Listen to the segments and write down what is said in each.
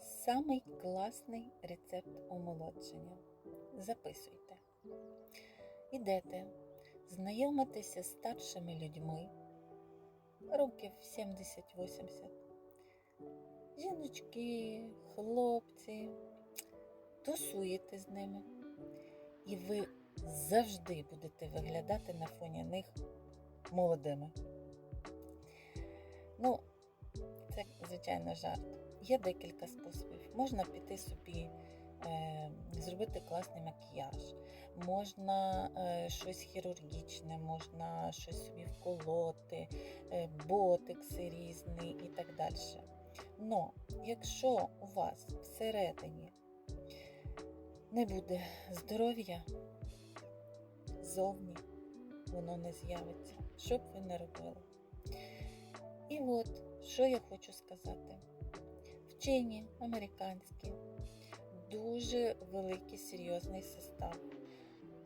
Самий класний рецепт омолодження. Записуйте. Ідете знайомитися з старшими людьми, років 70-80. Жіночки, хлопці, тусуєте з ними. І ви завжди будете виглядати на фоні них молодими. Звичайно, жарт. Є декілька способів. Можна піти собі, е, зробити класний макіяж, можна е, щось хірургічне, можна щось собі вколоти, е, ботекси різні і так далі. Но якщо у вас всередині не буде здоров'я, зовні воно не з'явиться, що б ви не робили. І от, що я хочу сказати. Вчені американські, дуже великий серйозний состав.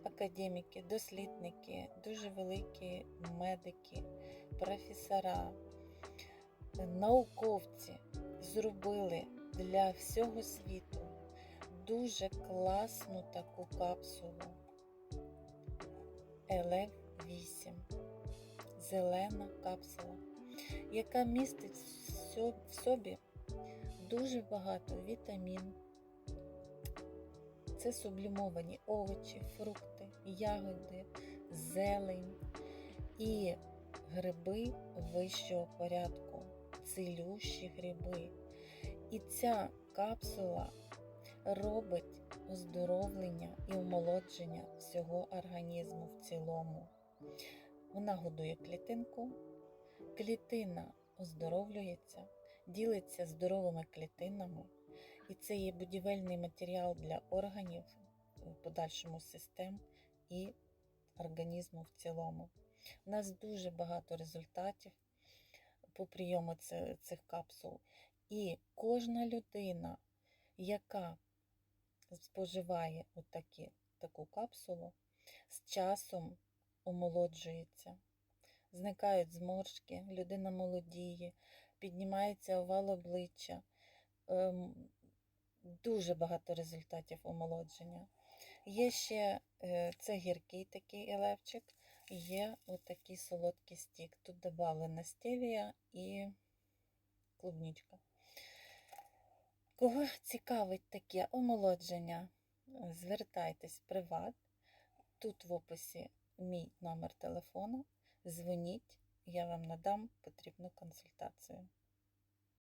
Академіки, дослідники, дуже великі медики, професора, науковці зробили для всього світу дуже класну таку капсулу ЛФ8. Зелена капсула, яка містить в собі дуже багато вітамін. Це сублімовані овочі, фрукти, ягоди, зелень і гриби вищого порядку, цілющі гриби. І ця капсула робить оздоровлення і омолодження всього організму в цілому. Вона годує клітинку, клітина оздоровлюється, ділиться здоровими клітинами, і це є будівельний матеріал для органів, в подальшому систем і організму в цілому. У нас дуже багато результатів по прийому цих капсул. І кожна людина, яка споживає отакі, таку капсулу, з часом омолоджується. Зникають зморшки, людина молодіє, піднімається овал обличчя. Ем, дуже багато результатів омолодження. Є ще е, це гіркий такий елевчик, є отакий солодкий стік. Тут додавлена стевія і клубничка. Кого цікавить таке омолодження, звертайтесь в приват. Тут в описі мій номер телефону. Дзвоніть, я вам надам потрібну консультацію.